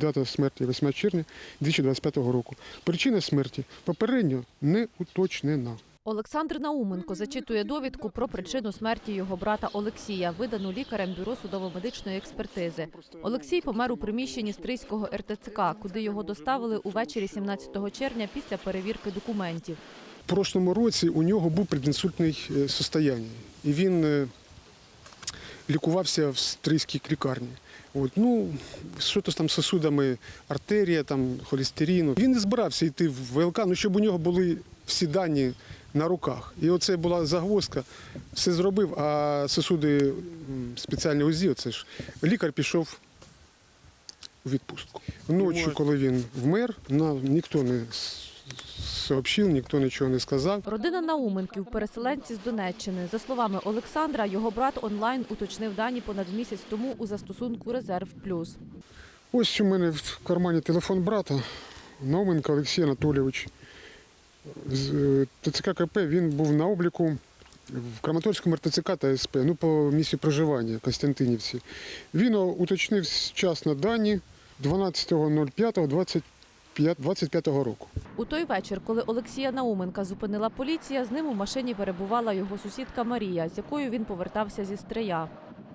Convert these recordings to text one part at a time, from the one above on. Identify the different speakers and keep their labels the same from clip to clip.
Speaker 1: Дата смерті 8 червня 2025 року. Причина смерті попередньо не уточнена.
Speaker 2: Олександр Науменко зачитує довідку про причину смерті його брата Олексія, видану лікарем бюро судово-медичної експертизи. Олексій помер у приміщенні Стрийського РТЦК, куди його доставили увечері 17 червня після перевірки документів.
Speaker 1: В прошлому році у нього був предінсультний е, состояння, і він е, лікувався в стрийській лікарні. От, ну, що то там з сосудами, артерія, там, холестерину. Він не збирався йти в ВЛК, ну, щоб у нього були всі дані на руках. І оце була загвоздка. Все зробив, а сосуди спеціальні УЗІ, оце ж лікар пішов у відпустку. Ночі, коли він вмер, ніхто не сообщив, ніхто нічого не сказав.
Speaker 2: Родина Науменків, переселенці з Донеччини. За словами Олександра, його брат онлайн уточнив дані понад місяць тому у застосунку Резерв Плюс.
Speaker 1: Ось у мене в кармані телефон брата Науменко Олексій Анатолійович. З е, ТЦК КП він був на обліку в Краматорському РТЦК та СП, ну по місці проживання Костянтинівці. Він уточнив вчасно дані 12.05.25 року.
Speaker 2: У той вечір, коли Олексія Науменка зупинила поліція, з ним у машині перебувала його сусідка Марія, з якою він повертався зі Стрия.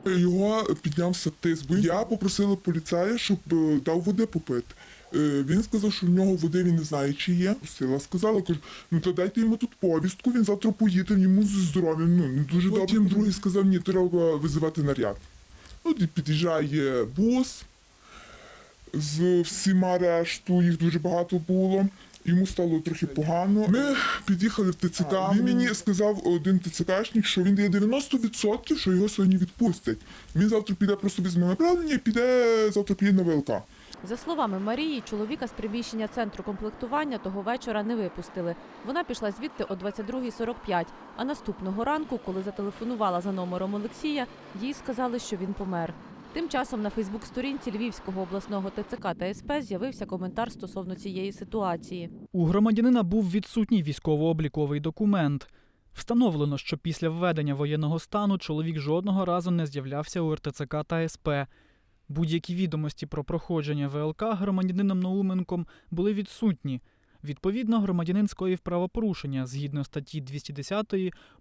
Speaker 3: Його піднявся тиск. Я попросила поліцая, щоб е, дав води попити. Е, Він сказав, що в нього води він не знає, чи є. Просила, сказала, кажу, ну то дайте йому тут повістку, він завтра поїде, йому зі здоров'ям. Ну не дуже добре. Потім другий сказав, ні, треба визивати наряд. Ну, і під'їжджає бус з всіма решту, їх дуже багато було. Йому стало трохи погано. Ми під'їхали в ТЦК. Він мені сказав один ТЦКшник, що він дає 90%, що його сьогодні відпустять. Він завтра піде просто без мене направлення і піде завтра піде на ВЛК.
Speaker 2: За словами Марії, чоловіка з приміщення центру комплектування того вечора не випустили. Вона пішла звідти о 22.45, а наступного ранку, коли зателефонувала за номером Олексія, їй сказали, що він помер. Тим часом на Фейсбук-сторінці Львівського обласного ТЦК та СП з'явився коментар стосовно цієї ситуації.
Speaker 4: У громадянина був відсутній військово-обліковий документ. Встановлено, що після введення воєнного стану чоловік жодного разу не з'являвся у РТЦК та СП. Будь-які відомості про проходження ВЛК громадянином Науменком були відсутні. Відповідно, громадянин скоїв правопорушення згідно статті 210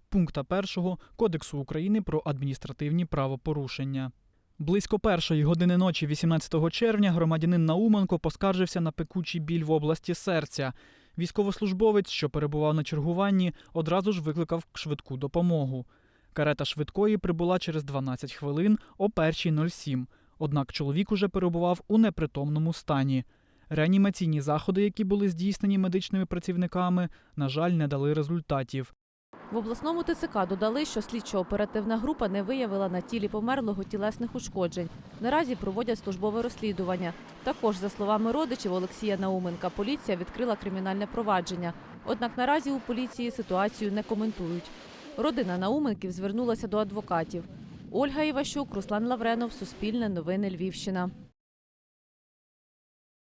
Speaker 4: пункта 1 Кодексу України про адміністративні правопорушення. Близько першої години ночі 18 червня громадянин Науменко поскаржився на пекучий біль в області серця. Військовослужбовець, що перебував на чергуванні, одразу ж викликав швидку допомогу. Карета швидкої прибула через 12 хвилин о 1.07. Однак чоловік уже перебував у непритомному стані. Реанімаційні заходи, які були здійснені медичними працівниками, на жаль, не дали результатів.
Speaker 2: В обласному ТЦК додали, що слідчо-оперативна група не виявила на тілі померлого тілесних ушкоджень. Наразі проводять службове розслідування. Також, за словами родичів Олексія Науменка, поліція відкрила кримінальне провадження. Однак наразі у поліції ситуацію не коментують. Родина Науменків звернулася до адвокатів. Ольга Іващук, Руслан Лавренов, Суспільне новини Львівщина.